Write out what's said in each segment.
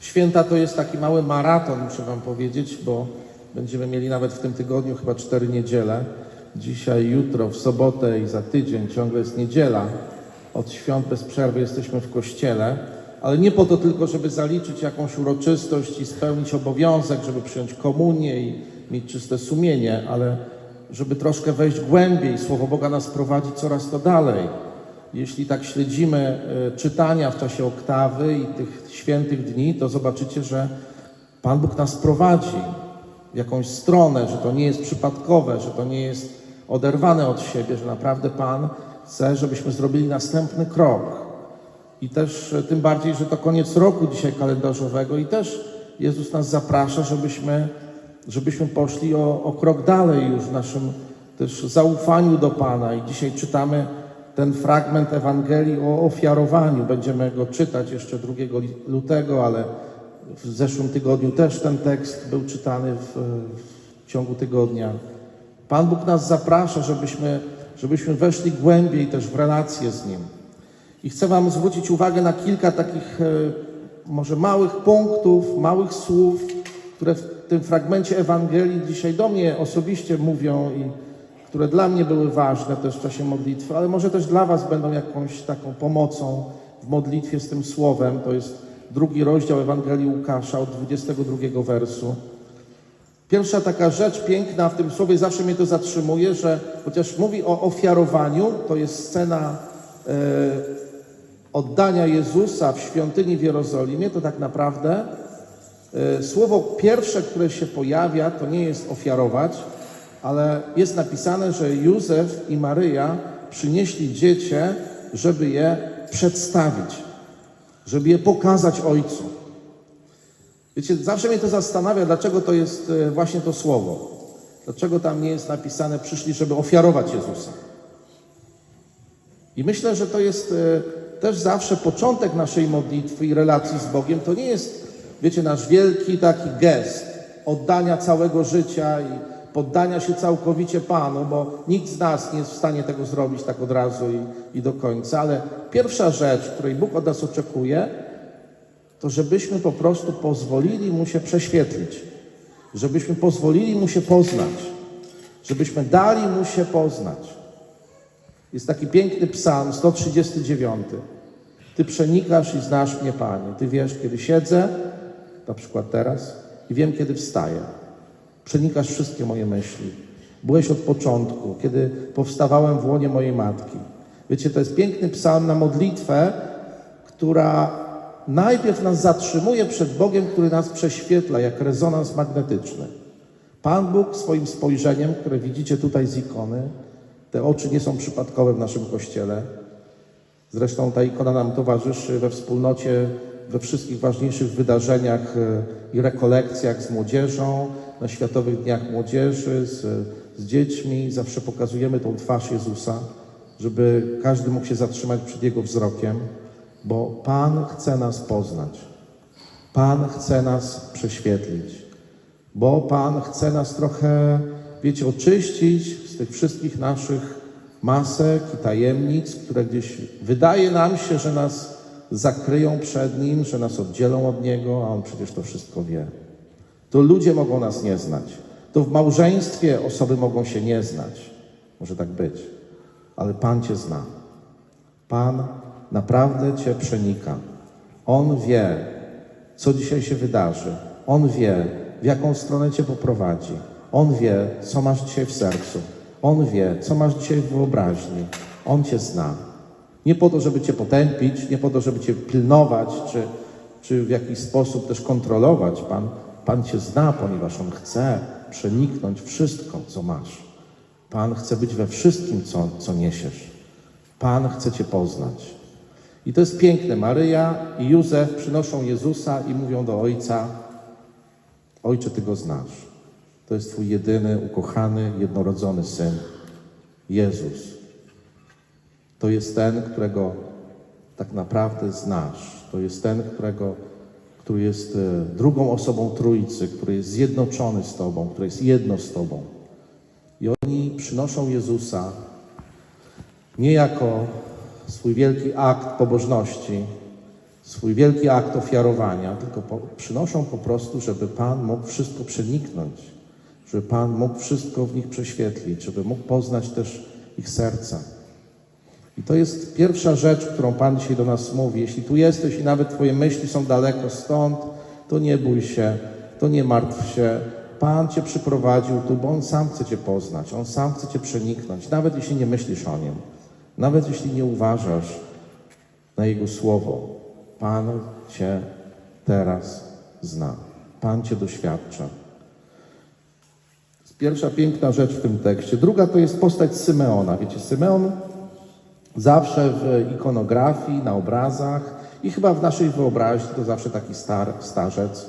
Święta to jest taki mały maraton, muszę Wam powiedzieć, bo będziemy mieli nawet w tym tygodniu chyba cztery niedziele. Dzisiaj, jutro, w sobotę i za tydzień ciągle jest niedziela. Od świąt bez przerwy jesteśmy w kościele, ale nie po to tylko, żeby zaliczyć jakąś uroczystość i spełnić obowiązek, żeby przyjąć komunię i mieć czyste sumienie, ale żeby troszkę wejść głębiej. Słowo Boga nas prowadzi coraz to dalej. Jeśli tak śledzimy e, czytania w czasie oktawy i tych świętych dni, to zobaczycie, że Pan Bóg nas prowadzi w jakąś stronę, że to nie jest przypadkowe, że to nie jest oderwane od siebie, że naprawdę Pan chce, żebyśmy zrobili następny krok. I też e, tym bardziej, że to koniec roku dzisiaj kalendarzowego i też Jezus nas zaprasza, żebyśmy, żebyśmy poszli o, o krok dalej już w naszym też zaufaniu do Pana. I dzisiaj czytamy ten fragment Ewangelii o ofiarowaniu. Będziemy go czytać jeszcze 2 lutego, ale w zeszłym tygodniu też ten tekst był czytany w, w ciągu tygodnia. Pan Bóg nas zaprasza, żebyśmy, żebyśmy weszli głębiej też w relacje z Nim. I chcę Wam zwrócić uwagę na kilka takich e, może małych punktów, małych słów, które w tym fragmencie Ewangelii dzisiaj do mnie osobiście mówią i które dla mnie były ważne też w czasie modlitwy, ale może też dla Was będą jakąś taką pomocą w modlitwie z tym słowem. To jest drugi rozdział Ewangelii Łukasza od 22 wersu. Pierwsza taka rzecz piękna w tym słowie, zawsze mnie to zatrzymuje, że chociaż mówi o ofiarowaniu, to jest scena e, oddania Jezusa w świątyni w Jerozolimie, to tak naprawdę e, słowo pierwsze, które się pojawia, to nie jest ofiarować, ale jest napisane, że Józef i Maryja przynieśli dziecię, żeby je przedstawić, żeby je pokazać Ojcu. Wiecie, zawsze mnie to zastanawia, dlaczego to jest e, właśnie to słowo. Dlaczego tam nie jest napisane, przyszli, żeby ofiarować Jezusa. I myślę, że to jest e, też zawsze początek naszej modlitwy i relacji z Bogiem. To nie jest, wiecie, nasz wielki taki gest oddania całego życia i poddania się całkowicie Panu, bo nikt z nas nie jest w stanie tego zrobić tak od razu i, i do końca. Ale pierwsza rzecz, której Bóg od nas oczekuje, to żebyśmy po prostu pozwolili Mu się prześwietlić, żebyśmy pozwolili Mu się poznać, żebyśmy dali Mu się poznać. Jest taki piękny psalm, 139. Ty przenikasz i znasz mnie, Panie. Ty wiesz, kiedy siedzę, na przykład teraz, i wiem, kiedy wstaję. Przenikasz wszystkie moje myśli. Byłeś od początku, kiedy powstawałem w łonie mojej matki. Wiecie, to jest piękny psalm na modlitwę, która najpierw nas zatrzymuje przed Bogiem, który nas prześwietla jak rezonans magnetyczny. Pan Bóg swoim spojrzeniem, które widzicie tutaj z ikony, te oczy nie są przypadkowe w naszym kościele. Zresztą ta ikona nam towarzyszy we wspólnocie, we wszystkich ważniejszych wydarzeniach e, i rekolekcjach z młodzieżą, na Światowych Dniach Młodzieży, z, z dziećmi. Zawsze pokazujemy tą twarz Jezusa, żeby każdy mógł się zatrzymać przed Jego wzrokiem, bo Pan chce nas poznać. Pan chce nas prześwietlić, bo Pan chce nas trochę, wiecie, oczyścić z tych wszystkich naszych masek i tajemnic, które gdzieś wydaje nam się, że nas zakryją przed Nim, że nas oddzielą od Niego, a On przecież to wszystko wie. To ludzie mogą nas nie znać. To w małżeństwie osoby mogą się nie znać. Może tak być. Ale Pan Cię zna. Pan naprawdę Cię przenika. On wie, co dzisiaj się wydarzy. On wie, w jaką stronę Cię poprowadzi. On wie, co masz dzisiaj w sercu. On wie, co masz dzisiaj w wyobraźni. On Cię zna. Nie po to, żeby Cię potępić, nie po to, żeby Cię pilnować, czy, czy w jakiś sposób też kontrolować. Pan, Pan Cię zna, ponieważ On chce przeniknąć wszystko, co masz. Pan chce być we wszystkim, co, co niesiesz. Pan chce Cię poznać. I to jest piękne. Maryja i Józef przynoszą Jezusa i mówią do Ojca: Ojcze, Ty go znasz. To jest Twój jedyny, ukochany, jednorodzony syn, Jezus. To jest ten, którego tak naprawdę znasz. To jest ten, którego, który jest e, drugą osobą Trójcy, który jest zjednoczony z Tobą, który jest jedno z Tobą. I oni przynoszą Jezusa nie jako swój wielki akt pobożności, swój wielki akt ofiarowania, tylko po, przynoszą po prostu, żeby Pan mógł wszystko przeniknąć, żeby Pan mógł wszystko w nich prześwietlić, żeby mógł poznać też ich serca. I to jest pierwsza rzecz, którą Pan dzisiaj do nas mówi. Jeśli tu jesteś i nawet Twoje myśli są daleko stąd, to nie bój się, to nie martw się. Pan Cię przyprowadził tu, bo On sam chce Cię poznać, On sam chce Cię przeniknąć, nawet jeśli nie myślisz o Nim, nawet jeśli nie uważasz na Jego słowo. Pan Cię teraz zna, Pan Cię doświadcza. Pierwsza piękna rzecz w tym tekście. Druga to jest postać Symeona. Wiecie, Symeon zawsze w ikonografii, na obrazach i chyba w naszej wyobraźni to zawsze taki star, starzec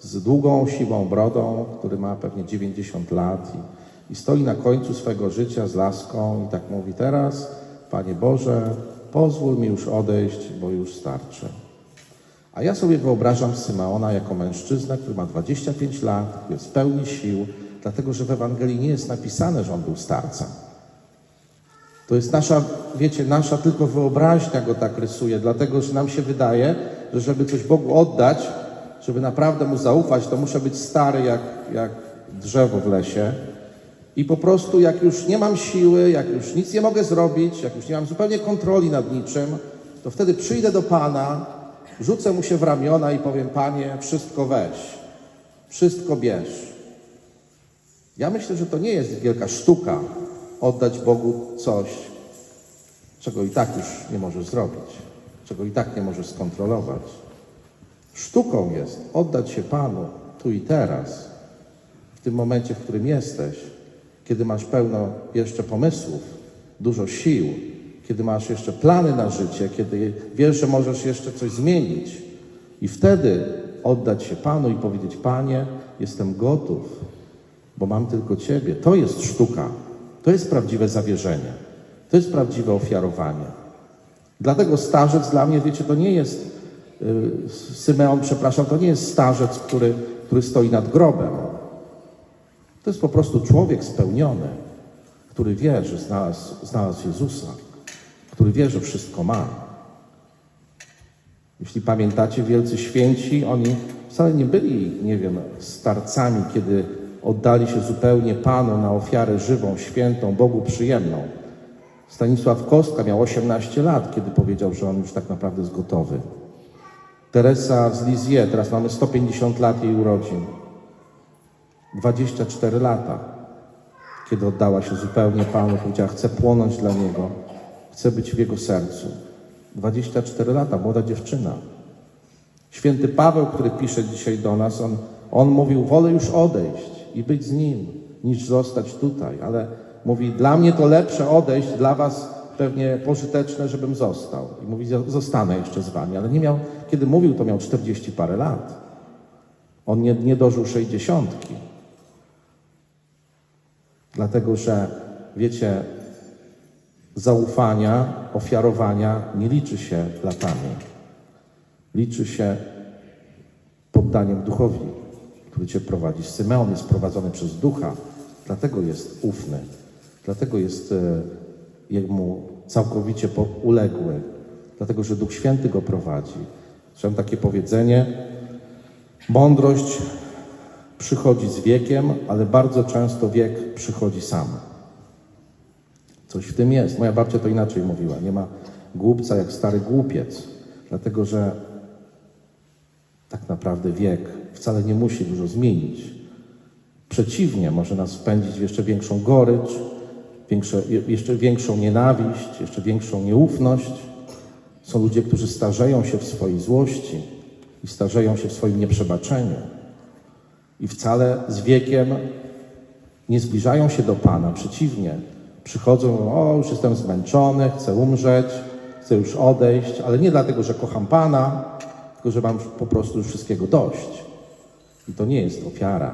z długą, siwą brodą, który ma pewnie 90 lat i, i stoi na końcu swego życia z laską i tak mówi teraz, Panie Boże, pozwól mi już odejść, bo już starczy. A ja sobie wyobrażam Symeona jako mężczyznę, który ma 25 lat, jest w pełni sił, dlatego że w Ewangelii nie jest napisane, że on był starcem. To jest nasza, wiecie, nasza tylko wyobraźnia go tak rysuje, dlatego że nam się wydaje, że żeby coś Bogu oddać, żeby naprawdę mu zaufać, to muszę być stary jak, jak drzewo w lesie. I po prostu, jak już nie mam siły, jak już nic nie mogę zrobić, jak już nie mam zupełnie kontroli nad niczym, to wtedy przyjdę do Pana, rzucę mu się w ramiona i powiem: Panie, wszystko weź, wszystko bierz. Ja myślę, że to nie jest wielka sztuka oddać Bogu coś, czego i tak już nie możesz zrobić, czego i tak nie możesz skontrolować. Sztuką jest oddać się Panu tu i teraz, w tym momencie, w którym jesteś, kiedy masz pełno jeszcze pomysłów, dużo sił, kiedy masz jeszcze plany na życie, kiedy wiesz, że możesz jeszcze coś zmienić. I wtedy oddać się Panu i powiedzieć: Panie, jestem gotów, bo mam tylko Ciebie. To jest sztuka. To jest prawdziwe zawierzenie. To jest prawdziwe ofiarowanie. Dlatego starzec dla mnie, wiecie, to nie jest y, Symeon, przepraszam, to nie jest starzec, który, który stoi nad grobem. To jest po prostu człowiek spełniony, który wie, że znalazł, znalazł Jezusa, który wie, że wszystko ma. Jeśli pamiętacie, wielcy święci, oni wcale nie byli, nie wiem, starcami, kiedy oddali się zupełnie Panu na ofiarę żywą, świętą, Bogu przyjemną. Stanisław Kostka miał 18 lat, kiedy powiedział, że on już tak naprawdę jest gotowy. Teresa z Lisieux, teraz mamy 150 lat jej urodzin. 24 lata, kiedy oddała się zupełnie Panu, powiedziała, chcę płonąć dla Niego, chcę być w Jego sercu. 24 lata, młoda dziewczyna. Święty Paweł, który pisze dzisiaj do nas, on, on mówił, wolę już odejść i być z Nim, niż zostać tutaj, ale mówi, dla mnie to lepsze odejść, dla Was pewnie pożyteczne, żebym został. I mówi, zostanę jeszcze z Wami, ale nie miał, kiedy mówił, to miał 40 parę lat. On nie, nie dożył 60. Dlatego, że wiecie, zaufania, ofiarowania nie liczy się latami. Liczy się poddaniem duchowi, który cię prowadzi. Symeon jest prowadzony przez ducha, dlatego jest ufny, dlatego jest e, jemu całkowicie uległy, dlatego że Duch Święty go prowadzi. Słyszałem takie powiedzenie: mądrość przychodzi z wiekiem, ale bardzo często wiek przychodzi sam. Coś w tym jest. Moja babcia to inaczej mówiła. Nie ma głupca jak stary głupiec, dlatego że tak naprawdę wiek wcale nie musi dużo zmienić. Przeciwnie, może nas wpędzić w jeszcze większą gorycz, większe, jeszcze większą nienawiść, jeszcze większą nieufność. Są ludzie, którzy starzeją się w swojej złości i starzeją się w swoim nieprzebaczeniu. I wcale z wiekiem nie zbliżają się do Pana, przeciwnie. Przychodzą, o, już jestem zmęczony, chcę umrzeć, chcę już odejść, ale nie dlatego, że kocham Pana, tylko że mam po prostu już wszystkiego dość. I to nie jest ofiara,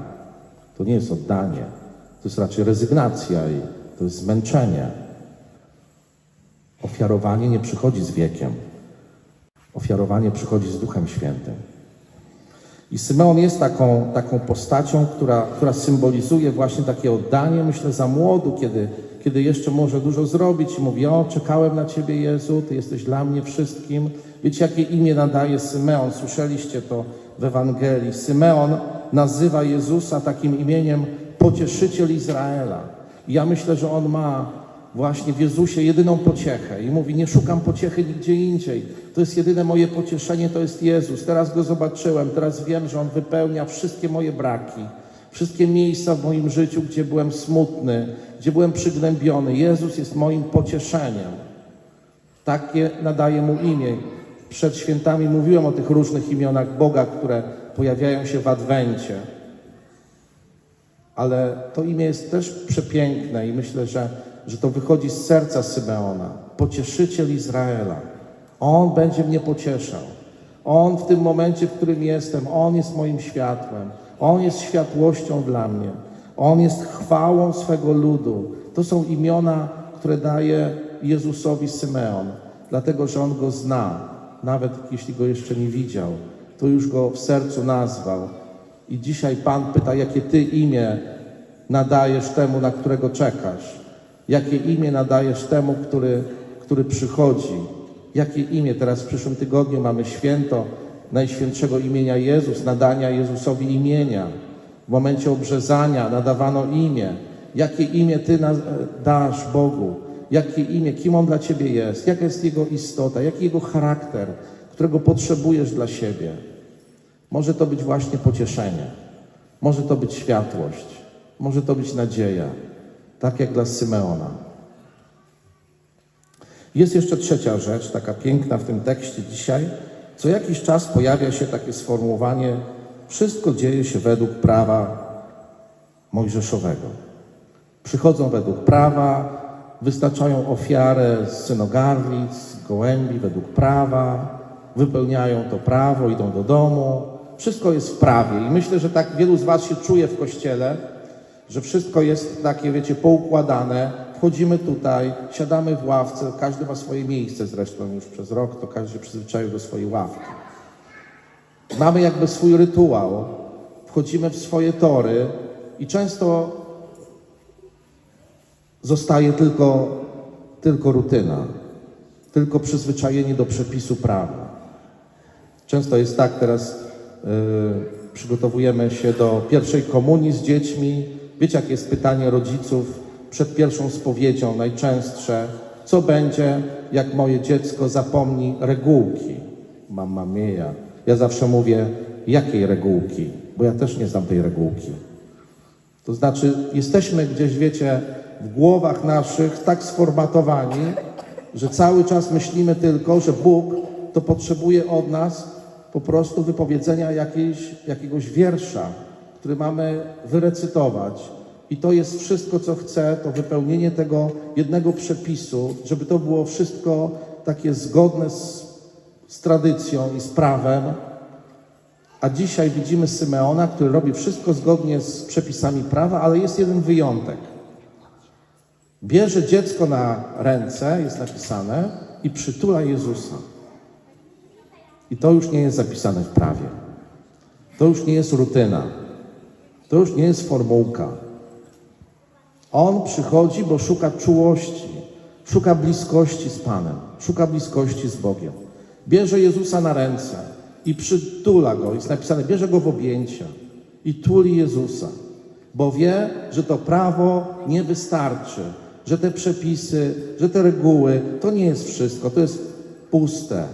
to nie jest oddanie, to jest raczej rezygnacja i to jest zmęczenie. Ofiarowanie nie przychodzi z wiekiem. Ofiarowanie przychodzi z Duchem Świętym. I Symeon jest taką, taką postacią, która, która symbolizuje właśnie takie oddanie, myślę, za młodu, kiedy, kiedy jeszcze może dużo zrobić i mówi, o, czekałem na Ciebie Jezu, Ty jesteś dla mnie wszystkim, Wiecie, jakie imię nadaje Symeon? Słyszeliście to w Ewangelii. Symeon nazywa Jezusa takim imieniem pocieszyciel Izraela. I ja myślę, że on ma właśnie w Jezusie jedyną pociechę i mówi: Nie szukam pociechy nigdzie indziej. To jest jedyne moje pocieszenie, to jest Jezus. Teraz go zobaczyłem, teraz wiem, że on wypełnia wszystkie moje braki. Wszystkie miejsca w moim życiu, gdzie byłem smutny, gdzie byłem przygnębiony. Jezus jest moim pocieszeniem. Takie nadaje mu imię. Przed świętami mówiłem o tych różnych imionach Boga, które pojawiają się w Adwencie. Ale to imię jest też przepiękne i myślę, że, że to wychodzi z serca Symeona. Pocieszyciel Izraela. On będzie mnie pocieszał. On w tym momencie, w którym jestem, On jest moim światłem. On jest światłością dla mnie. On jest chwałą swego ludu. To są imiona, które daje Jezusowi Symeon, dlatego że On go zna, nawet jeśli go jeszcze nie widział, to już go w sercu nazwał. I dzisiaj Pan pyta, jakie Ty imię nadajesz temu, na którego czekasz? Jakie imię nadajesz temu, który, który przychodzi? Jakie imię? Teraz w przyszłym tygodniu mamy święto Najświętszego imienia Jezus, nadania Jezusowi imienia. W momencie obrzezania nadawano imię. Jakie imię Ty dasz Bogu? Jakie imię? Kim On dla Ciebie jest? Jaka jest Jego istota? Jaki Jego charakter, którego potrzebujesz dla siebie? Może to być właśnie pocieszenie. Może to być światłość. Może to być nadzieja. Tak jak dla Symeona. Jest jeszcze trzecia rzecz, taka piękna w tym tekście dzisiaj. Co jakiś czas pojawia się takie sformułowanie: Wszystko dzieje się według prawa mojżeszowego. Przychodzą według prawa, wystaczają ofiarę z synogarlic, gołębi według prawa, wypełniają to prawo, idą do domu. Wszystko jest w prawie. I myślę, że tak wielu z Was się czuje w kościele, że wszystko jest takie, wiecie, poukładane. Wchodzimy tutaj, siadamy w ławce, każdy ma swoje miejsce zresztą już przez rok, to każdy się przyzwyczaił do swojej ławki. Mamy jakby swój rytuał, wchodzimy w swoje tory i często zostaje tylko, tylko rutyna, tylko przyzwyczajenie do przepisu prawa. Często jest tak, teraz y, przygotowujemy się do pierwszej komunii z dziećmi. Wiecie, jakie jest pytanie rodziców przed pierwszą spowiedzią, najczęstsze? Co będzie, jak moje dziecko zapomni regułki? Mamma mia. Ja zawsze mówię, jakiej regułki? Bo ja też nie znam tej regułki. To znaczy, jesteśmy gdzieś, wiecie, w głowach naszych tak sformatowani, że cały czas myślimy tylko, że Bóg to potrzebuje od nas po prostu wypowiedzenia jakiejś, jakiegoś wiersza, który mamy wyrecytować. I to jest wszystko, co chce, to wypełnienie tego jednego przepisu, żeby to było wszystko takie zgodne z, z tradycją i z prawem. A dzisiaj widzimy Symeona, który robi wszystko zgodnie z przepisami prawa, ale jest jeden wyjątek. Bierze dziecko na ręce, jest napisane, i przytula Jezusa. I to już nie jest zapisane w prawie. To już nie jest rutyna. To już nie jest formułka. On przychodzi, bo szuka czułości, szuka bliskości z Panem, szuka bliskości z Bogiem. Bierze Jezusa na ręce i przytula go. Jest napisane, bierze go w objęcia i tuli Jezusa, bo wie, że to prawo nie wystarczy, że te przepisy, że te reguły to nie jest wszystko, to jest puste.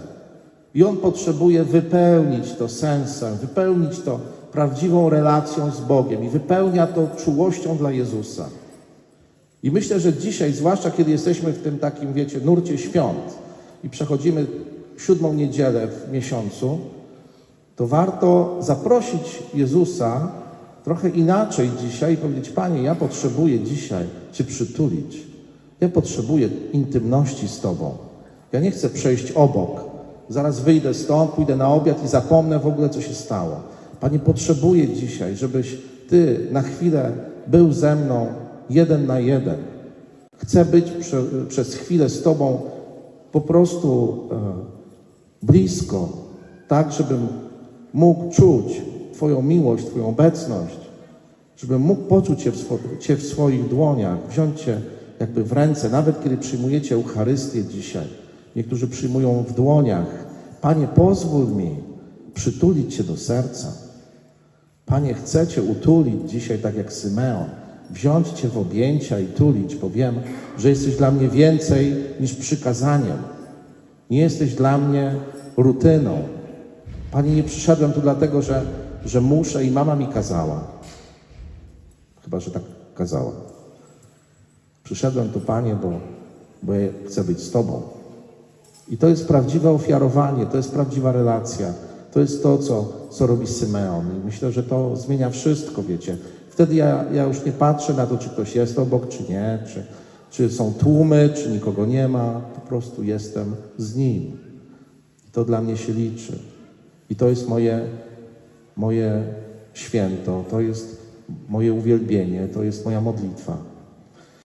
I on potrzebuje wypełnić to sensem, wypełnić to prawdziwą relacją z Bogiem i wypełnia to czułością dla Jezusa. I myślę, że dzisiaj, zwłaszcza kiedy jesteśmy w tym takim, wiecie, nurcie świąt i przechodzimy siódmą niedzielę w miesiącu, to warto zaprosić Jezusa trochę inaczej dzisiaj i powiedzieć: Panie, ja potrzebuję dzisiaj Cię przytulić. Ja potrzebuję intymności z Tobą. Ja nie chcę przejść obok. Zaraz wyjdę stąd, pójdę na obiad i zapomnę w ogóle, co się stało. Panie, potrzebuję dzisiaj, żebyś Ty na chwilę był ze mną jeden na jeden. Chcę być prze, przez chwilę z Tobą po prostu e, blisko, tak, żebym mógł czuć Twoją miłość, Twoją obecność, żebym mógł poczuć Cię w, swo, cię w swoich dłoniach, wziąć Cię jakby w ręce, nawet kiedy przyjmujecie Eucharystię dzisiaj. Niektórzy przyjmują w dłoniach, Panie, pozwól mi przytulić Cię do serca. Panie, chcę Cię utulić dzisiaj, tak jak Symeon, wziąć Cię w objęcia i tulić, bo wiem, że jesteś dla mnie więcej niż przykazaniem. Nie jesteś dla mnie rutyną. Panie, nie przyszedłem tu dlatego, że, że muszę i mama mi kazała. Chyba, że tak kazała. Przyszedłem tu, Panie, bo, bo ja chcę być z Tobą. I to jest prawdziwe ofiarowanie, to jest prawdziwa relacja. To jest to, co, co robi Symeon. I myślę, że to zmienia wszystko, wiecie. Wtedy ja, ja już nie patrzę na to, czy ktoś jest obok, czy nie, czy, czy są tłumy, czy nikogo nie ma. Po prostu jestem z Nim. I to dla mnie się liczy. I to jest moje, moje święto, to jest moje uwielbienie, to jest moja modlitwa.